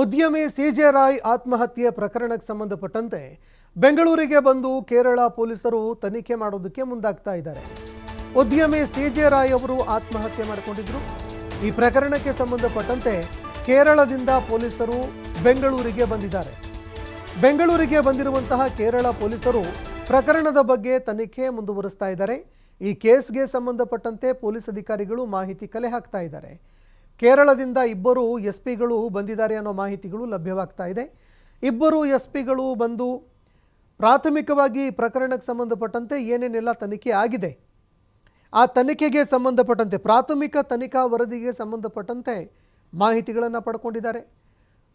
ಉದ್ಯಮಿ ಸಿಜೆ ರಾಯ್ ಆತ್ಮಹತ್ಯೆ ಪ್ರಕರಣಕ್ಕೆ ಸಂಬಂಧಪಟ್ಟಂತೆ ಬೆಂಗಳೂರಿಗೆ ಬಂದು ಕೇರಳ ಪೊಲೀಸರು ತನಿಖೆ ಮಾಡೋದಕ್ಕೆ ಮುಂದಾಗ್ತಾ ಇದ್ದಾರೆ. ಉದ್ಯಮಿ ಸಿಜೆ ರಾಯ್ ಅವರು ಆತ್ಮಹತ್ಯೆ ಮಾಡಿಕೊಂಡಿದ್ರು. ಈ ಪ್ರಕರಣಕ್ಕೆ ಸಂಬಂಧಪಟ್ಟಂತೆ ಕೇರಳದಿಂದ ಪೊಲೀಸರು ಬೆಂಗಳೂರಿಗೆ ಬಂದಿದ್ದಾರೆ. ಬೆಂಗಳೂರಿಗೆ ಬಂದಿರುವಂತಹ ಕೇರಳ ಪೊಲೀಸರು ಪ್ರಕರಣದ ಬಗ್ಗೆ ತನಿಖೆ ಮುಂದುವರಿಸ್ತಾ ಇದ್ದಾರೆ. ಈ ಕೇಸ್ಗೆ ಸಂಬಂಧಪಟ್ಟಂತೆ ಪೊಲೀಸ್ ಅಧಿಕಾರಿಗಳು ಮಾಹಿತಿ ಕಲೆ ಹಾಕ್ತಾ ಇದ್ದಾರೆ. ಕೇರಳದಿಂದ ಇಬ್ಬರು ಎಸ್ ಪಿಗಳು ಬಂದಿದ್ದಾರೆ ಅನ್ನೋ ಮಾಹಿತಿಗಳು ಲಭ್ಯವಾಗ್ತಾ ಇದೆ. ಇಬ್ಬರು ಎಸ್ ಪಿಗಳು ಬಂದು ಪ್ರಾಥಮಿಕವಾಗಿ ಪ್ರಕರಣಕ್ಕೆ ಸಂಬಂಧಪಟ್ಟಂತೆ ಏನೇನೆಲ್ಲ ತನಿಖೆ ಆಗಿದೆ? ಆ ತನಿಖೆಗೆ ಸಂಬಂಧಪಟ್ಟಂತೆ, ಪ್ರಾಥಮಿಕ ತನಿಖಾ ವರದಿಗೆ ಸಂಬಂಧಪಟ್ಟಂತೆ ಮಾಹಿತಿಗಳನ್ನು ಪಡ್ಕೊಂಡಿದ್ದಾರೆ.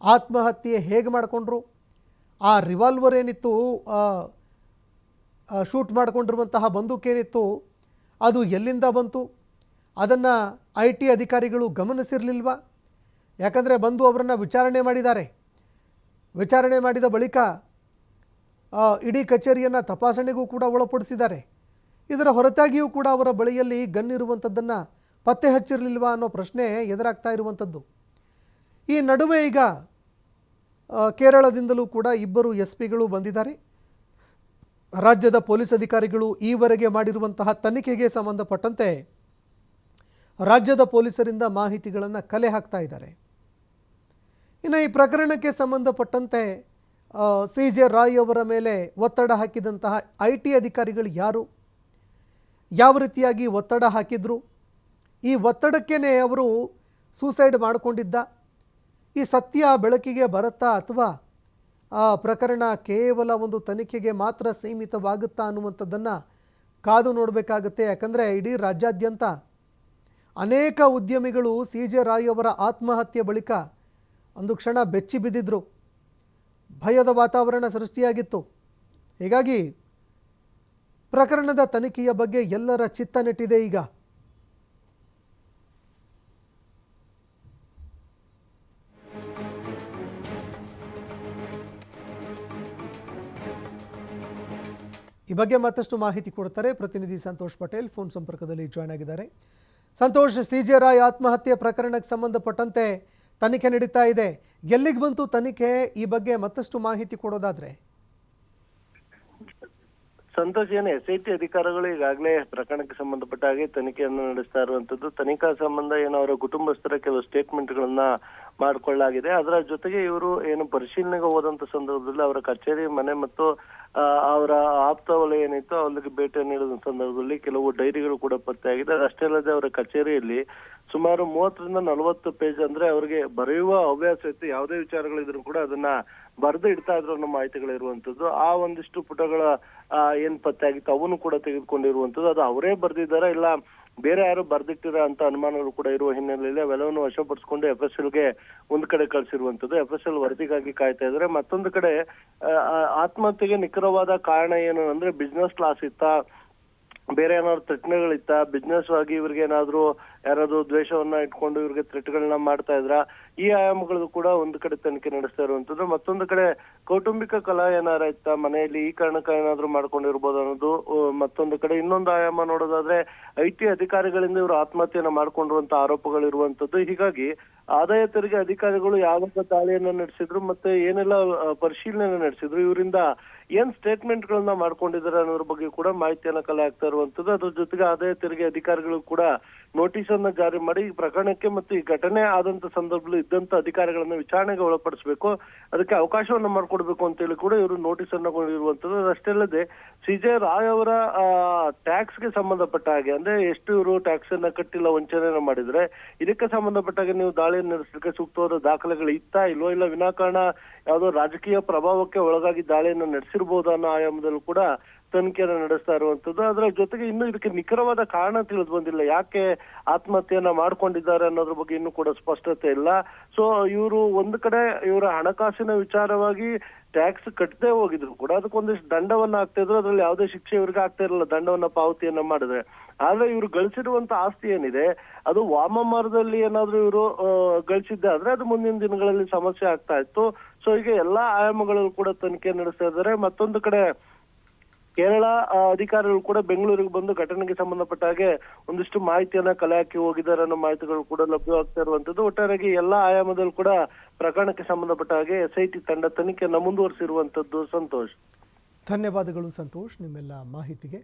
ಆತ್ಮಹತ್ಯೆ ಹೇಗೆ ಮಾಡಿಕೊಂಡ್ರು? ಆ ರಿವಾಲ್ವರ್ ಏನಿತ್ತು? ಶೂಟ್ ಮಾಡಿಕೊಂಡಿರುವಂತಹ ಬಂದೂಕೇನಿತ್ತು ಅದು ಎಲ್ಲಿಂದ ಬಂತು? ಅದನ್ನು ಐ ಟಿ ಅಧಿಕಾರಿಗಳು ಗಮನಿಸಿರಲಿಲ್ವ? ಯಾಕಂದರೆ ಬಂದು ಅವರನ್ನು ವಿಚಾರಣೆ ಮಾಡಿದ್ದಾರೆ. ವಿಚಾರಣೆ ಮಾಡಿದ ಬಳಿಕ ಇಡೀ ಕಚೇರಿಯನ್ನು ತಪಾಸಣೆಗೂ ಕೂಡ ಒಳಪಡಿಸಿದ್ದಾರೆ. ಇದರ ಹೊರತಾಗಿಯೂ ಕೂಡ ಅವರ ಬಳಿಯಲ್ಲಿ ಗನ್ ಇರುವಂಥದ್ದನ್ನು ಪತ್ತೆ ಹಚ್ಚಿರಲಿಲ್ವಾ ಅನ್ನೋ ಪ್ರಶ್ನೆ ಎದುರಾಗ್ತಾ ಇರುವಂಥದ್ದು ಈ ನಡುವೆ ಈಗ ಕೇರಳದಿಂದಲೂ ಕೂಡ ಇಬ್ಬರು ಎಸ್ ಪಿಗಳು ಬಂದಿದ್ದಾರೆ. ರಾಜ್ಯದ ಪೊಲೀಸ್ ಅಧಿಕಾರಿಗಳು ಈವರೆಗೆ ಮಾಡಿರುವಂತಹ ತನಿಖೆಗೆ ಸಂಬಂಧಪಟ್ಟಂತೆ ರಾಜ್ಯದ ಪೊಲೀಸರಿಂದ ಮಾಹಿತಿಗಳನ್ನು ಕಲೆ ಹಾಕ್ತಾ ಇದ್ದಾರೆ. ಇನ್ನು ಈ ಪ್ರಕರಣಕ್ಕೆ ಸಂಬಂಧಪಟ್ಟಂತೆ ಸಿ ಜೆ ರಾಯ್ ಅವರ ಮೇಲೆ ಒತ್ತಡ ಹಾಕಿದಂತಹ ಐ ಟಿ ಅಧಿಕಾರಿಗಳು ಯಾರು? ಯಾವ ರೀತಿಯಾಗಿ ಒತ್ತಡ ಹಾಕಿದ್ರು? ಈ ಒತ್ತಡಕ್ಕೇ ಅವರು ಸೂಸೈಡ್ ಮಾಡಿಕೊಂಡಿದ್ದ? ಈ ಸತ್ಯ ಬೆಳಕಿಗೆ ಬರುತ್ತಾ ಅಥವಾ, ಆ, ಪ್ರಕರಣ ಕೇವಲ ಒಂದು ತನಿಖೆಗೆ ಮಾತ್ರ ಸೀಮಿತವಾಗುತ್ತಾ ಅನ್ನುವಂಥದ್ದನ್ನು ಕಾದು ನೋಡಬೇಕಾಗುತ್ತೆ. ಯಾಕಂದರೆ ಇಡೀ ರಾಜ್ಯಾದ್ಯಂತ ಅನೇಕ ಉದ್ಯಮಿಗಳು ಸಿ ಜೆ ರಾಯ್ ಅವರ ಆತ್ಮಹತ್ಯೆ ಬಳಿಕ ಒಂದು ಕ್ಷಣ ಬೆಚ್ಚಿ ಬಿದ್ದಿದ್ರು. ಭಯದ ವಾತಾವರಣ ಸೃಷ್ಟಿಯಾಗಿತ್ತು. ಹೀಗಾಗಿ ಪ್ರಕರಣದ ತನಿಖೆಯ ಬಗ್ಗೆ ಎಲ್ಲರ ಚಿತ್ತ ನೆಟ್ಟಿದೆ ಈಗ. ಈ ಬಗ್ಗೆ ಮತ್ತಷ್ಟು ಮಾಹಿತಿ ಕೊಡ್ತಾರೆ ಪ್ರತಿನಿಧಿ ಸಂತೋಷ್ ಪಟೇಲ್. ಫೋನ್ ಸಂಪರ್ಕದಲ್ಲಿ ಜಾಯ್ನ್ ಆಗಿದ್ದಾರೆ. ಸಂತೋಷ್ ಸಿ ಜೆ ರಾಯ್ ಆತ್ಮಹತ್ಯೆ ಪ್ರಕರಣಕ್ಕೆ ಸಂಬಂಧಪಟ್ಟಂತೆ ತನಿಖೆ ನಡೀತಾ ಇದೆ. ಎಲ್ಲಿಗೆ ಬಂತು ತನಿಖೆ? ಈ ಬಗ್ಗೆ ಮತ್ತಷ್ಟು ಮಾಹಿತಿ ಕೊಡೋದಾದ್ರೆ. ಸಂತೋಷ್, ಏನು ಎಸ್ ಐ ಟಿ ಅಧಿಕಾರಿಗಳು ಈಗಾಗಲೇ ಪ್ರಕರಣಕ್ಕೆ ಸಂಬಂಧಪಟ್ಟ ಹಾಗೆ ತನಿಖೆಯನ್ನು ನಡೆಸ್ತಾ ಇರುವಂತದ್ದು. ತನಿಖಾ ಸಂಬಂಧ ಏನು ಅವರ ಕುಟುಂಬಸ್ಥರ ಕೆಲವು ಸ್ಟೇಟ್ಮೆಂಟ್ ಗಳನ್ನ ಮಾಡಿಕೊಳ್ಳಲಾಗಿದೆ. ಅದರ ಜೊತೆಗೆ ಇವರು ಏನು ಪರಿಶೀಲನೆಗೆ ಹೋದಂತ ಸಂದರ್ಭದಲ್ಲಿ ಅವರ ಕಚೇರಿ ಮನೆ ಮತ್ತು ಅವರ ಆಪ್ತ ವಲಯ ಏನಿತ್ತು ಅವ್ರಿಗೆ ಭೇಟಿ ನೀಡಿದ ಸಂದರ್ಭದಲ್ಲಿ ಕೆಲವು ಡೈರಿಗಳು ಕೂಡ ಪತ್ತೆಯಾಗಿದೆ ಅಷ್ಟೇ ಅಲ್ಲದೆ ಅವರ ಕಚೇರಿಯಲ್ಲಿ ಸುಮಾರು ಮೂವತ್ತರಿಂದ ನಲವತ್ತು ಪೇಜ್ ಅಂದ್ರೆ ಅವರಿಗೆ ಬರೆಯುವ ಹವ್ಯಾಸ ಇತ್ತು. ಯಾವುದೇ ವಿಚಾರಗಳಿದ್ರು ಕೂಡ ಅದನ್ನ ಬರೆದು ಇಡ್ತಾ ಇದ್ರು ಅನ್ನೋ ಮಾಹಿತಿಗಳಿರುವಂತದ್ದು ಆ ಒಂದಿಷ್ಟು ಪುಟಗಳ ಏನ್ ಪತ್ತೆ ಆಗಿತ್ತು, ಅವನು ಕೂಡ ತೆಗೆದುಕೊಂಡಿರುವಂತದ್ದು. ಅದು ಅವರೇ ಬರ್ದಿದ್ದಾರಾ ಇಲ್ಲ ಬೇರೆ ಯಾರು ಬರ್ದಿಟ್ಟಿರೋ ಅಂತ ಅನುಮಾನಗಳು ಕೂಡ ಇರುವ ಹಿನ್ನೆಲೆಯಲ್ಲಿ ಅವೆಲ್ಲವನ್ನು ವಶಪಡಿಸಿಕೊಂಡು ಎಫ್ ಎಸ್ ಎಲ್ಗೆ ಒಂದ್ ಕಡೆ ಕಳಿಸಿರುವಂತದ್ದು ಎಫ್ ಎಸ್ ಎಲ್ ವರದಿಗಾಗಿ ಕಾಯ್ತಾ ಇದ್ದಾರೆ. ಮತ್ತೊಂದು ಕಡೆ ಆತ್ಮಹತ್ಯೆಗೆ ನಿಖರವಾದ ಕಾರಣ ಏನು ಅಂದ್ರೆ ಬಿಸ್ನೆಸ್ ಲಾಸ್ ಇತ್ತಾ? ಬೇರೆ ಏನಾದ್ರು ಥ್ರೆಟ್ಗಳಿತ್ತ ಬಿಸ್ನೆಸ್ ಆಗಿ ಇವ್ರಿಗೆ ಏನಾದ್ರು ಯಾರಾದ್ರು ದ್ವೇಷವನ್ನ ಇಟ್ಕೊಂಡು ಇವ್ರಿಗೆ ಥ್ರೆಟ್ಗಳನ್ನ ಮಾಡ್ತಾ ಇದ್ರ, ಈ ಆಯಾಮಗಳು ಕೂಡ ಒಂದು ಕಡೆ ತನಿಖೆ ನಡೆಸ್ತಾ ಇರುವಂತದ್ದು ಮತ್ತೊಂದು ಕಡೆ ಕೌಟುಂಬಿಕ ಕಲಾ ಏನಾರ ಇತ್ತ, ಮನೆಯಲ್ಲಿ ಈ ಕಾರಣಕ್ಕ ಏನಾದ್ರು ಮಾಡ್ಕೊಂಡಿರ್ಬೋದು ಅನ್ನೋದು ಮತ್ತೊಂದು ಕಡೆ ಇನ್ನೊಂದು ಆಯಾಮ ನೋಡೋದಾದ್ರೆ, ಐ ಟಿ ಅಧಿಕಾರಿಗಳಿಂದ ಇವರು ಆತ್ಮಹತ್ಯೆಯನ್ನ ಮಾಡ್ಕೊಂಡಿರುವಂತ ಆರೋಪಗಳು ಇರುವಂತದ್ದು ಹೀಗಾಗಿ ಆದಾಯ ತೆರಿಗೆ ಅಧಿಕಾರಿಗಳು ಯಾವಾಗ ದಾಳಿಯನ್ನ ನಡೆಸಿದ್ರು ಮತ್ತೆ ಏನೆಲ್ಲ ಪರಿಶೀಲನೆ ನಡೆಸಿದ್ರು, ಇವರಿಂದ ಏನ್ ಸ್ಟೇಟ್ಮೆಂಟ್ ಗಳನ್ನ ಮಾಡ್ಕೊಂಡಿದ್ದಾರೆ ಅನ್ನೋದ್ರ ಬಗ್ಗೆ ಕೂಡ ಮಾಹಿತಿಯನ್ನ ಕಲೆ ಹಾಕ್ತಾ ಇರುವಂತದ್ದು. ಅದ್ರ ಜೊತೆಗೆ ಆದಾಯ ತೆರಿಗೆ ಅಧಿಕಾರಿಗಳು ಕೂಡ ನೋಟಿಸ್ ಅನ್ನ ಜಾರಿ ಮಾಡಿ ಈ ಪ್ರಕರಣಕ್ಕೆ ಮತ್ತು ಈ ಘಟನೆ ಆದಂತ ಸಂದರ್ಭದಲ್ಲಿ ಇದ್ದಂತ ಅಧಿಕಾರಿಗಳನ್ನ ವಿಚಾರಣೆಗೆ ಒಳಪಡಿಸಬೇಕು. ಅದಕ್ಕೆ ಅವಕಾಶವನ್ನ ಮಾಡಿಕೊಡ್ಬೇಕು ಅಂತ ಹೇಳಿ ಕೂಡ ಇವರು ನೋಟಿಸ್ ಅನ್ನ ಕೊಂಡಿರುವಂತದ್ದು ಅಷ್ಟೇ ಅಲ್ಲದೆ ಸಿಜೆ ರಾಯ್ ಅವರ ಟ್ಯಾಕ್ಸ್ಗೆ ಸಂಬಂಧಪಟ್ಟ ಹಾಗೆ, ಅಂದ್ರೆ ಎಷ್ಟು ಇವರು ಟ್ಯಾಕ್ಸ್ ಅನ್ನ ಕಟ್ಟಿಲ್ಲ, ವಂಚನೆಯನ್ನ ಮಾಡಿದ್ರೆ, ಇದಕ್ಕೆ ಸಂಬಂಧಪಟ್ಟ ನೀವು ದಾಳಿಯನ್ನು ನಡೆಸಲಿಕ್ಕೆ ಸೂಕ್ತವಾದ ದಾಖಲೆಗಳು ಇತ್ತಾ ಇಲ್ವೋ ಇಲ್ಲ ವಿನಾಕಾರಣ ಯಾವುದೋ ರಾಜಕೀಯ ಪ್ರಭಾವಕ್ಕೆ ಒಳಗಾಗಿ ದಾಳಿಯನ್ನು ನಡೆಸಿರ್ಬೋದು ಅನ್ನೋ ಆಯಾಮದಲ್ಲೂ ಕೂಡ ತನಿಖೆಯನ್ನು ನಡೆಸ್ತಾ ಇರುವಂತದ್ದು. ಅದರ ಜೊತೆಗೆ ಇನ್ನು ಇದಕ್ಕೆ ನಿಖರವಾದ ಕಾರಣ ತಿಳಿದು ಬಂದಿಲ್ಲ. ಯಾಕೆ ಆತ್ಮಹತ್ಯೆಯನ್ನ ಮಾಡ್ಕೊಂಡಿದ್ದಾರೆ ಅನ್ನೋದ್ರ ಬಗ್ಗೆ ಇನ್ನೂ ಕೂಡ ಸ್ಪಷ್ಟತೆ ಇಲ್ಲ. ಸೊ ಇವರು ಒಂದು ಕಡೆ ಇವರ ಹಣಕಾಸಿನ ವಿಚಾರವಾಗಿ ಟ್ಯಾಕ್ಸ್ ಕಟ್ಟದೆ ಹೋಗಿದ್ರು ಕೂಡ. ಅದಕ್ಕೊಂದಿಷ್ಟು ದಂಡವನ್ನ ಆಗ್ತಾ ಇದ್ರು. ಅದ್ರಲ್ಲಿ ಯಾವುದೇ ಶಿಕ್ಷೆ ಇವ್ರಿಗೆ ಆಗ್ತಾ ಇರಲಿಲ್ಲ. ದಂಡವನ್ನ ಪಾವತಿಯನ್ನ ಮಾಡಿದ್ರೆ. ಆದ್ರೆ ಇವರು ಗಳಿಸಿರುವಂತ ಆಸ್ತಿ ಏನಿದೆ, ಅದು ವಾಮಮಾರ್ಗದಲ್ಲಿ ಏನಾದ್ರೂ ಇವರು ಗಳಿಸಿದ್ದೆ ಆದ್ರೆ ಅದು ಮುಂದಿನ ದಿನಗಳಲ್ಲಿ ಸಮಸ್ಯೆ ಆಗ್ತಾ ಇತ್ತು. ಸೊ ಈಗ ಎಲ್ಲಾ ಆಯಾಮಗಳಲ್ಲೂ ಕೂಡ ತನಿಖೆ ನಡೆಸ್ತಾ ಇದ್ದಾರೆ. ಮತ್ತೊಂದು ಕಡೆ ಕೇರಳ ಅಧಿಕಾರಿಗಳು ಕೂಡ ಬೆಂಗಳೂರಿಗೆ ಬಂದು ಘಟನೆಗೆ ಸಂಬಂಧಪಟ್ಟ ಹಾಗೆ ಒಂದಿಷ್ಟು ಮಾಹಿತಿಯನ್ನ ಕಲೆ ಹಾಕಿ ಹೋಗಿದ್ದಾರೆ ಅನ್ನೋ ಮಾಹಿತಿಗಳು ಕೂಡ ಲಭ್ಯವಾಗ್ತಾ ಇರುವಂತದ್ದು. ಒಟ್ಟಾರೆಯಾಗಿ ಎಲ್ಲಾ ಆಯಾಮದಲ್ಲೂ ಕೂಡ ಪ್ರಕರಣಕ್ಕೆ ಸಂಬಂಧಪಟ್ಟ ಹಾಗೆ ಎಸ್ಐಟಿ ತಂಡ ತನಿಖೆಯನ್ನ ಮುಂದುವರಿಸಿರುವಂತದ್ದು ಸಂತೋಷ್. ಧನ್ಯವಾದಗಳು ಸಂತೋಷ್, ನಿಮ್ಮೆಲ್ಲ ಮಾಹಿತಿಗೆ.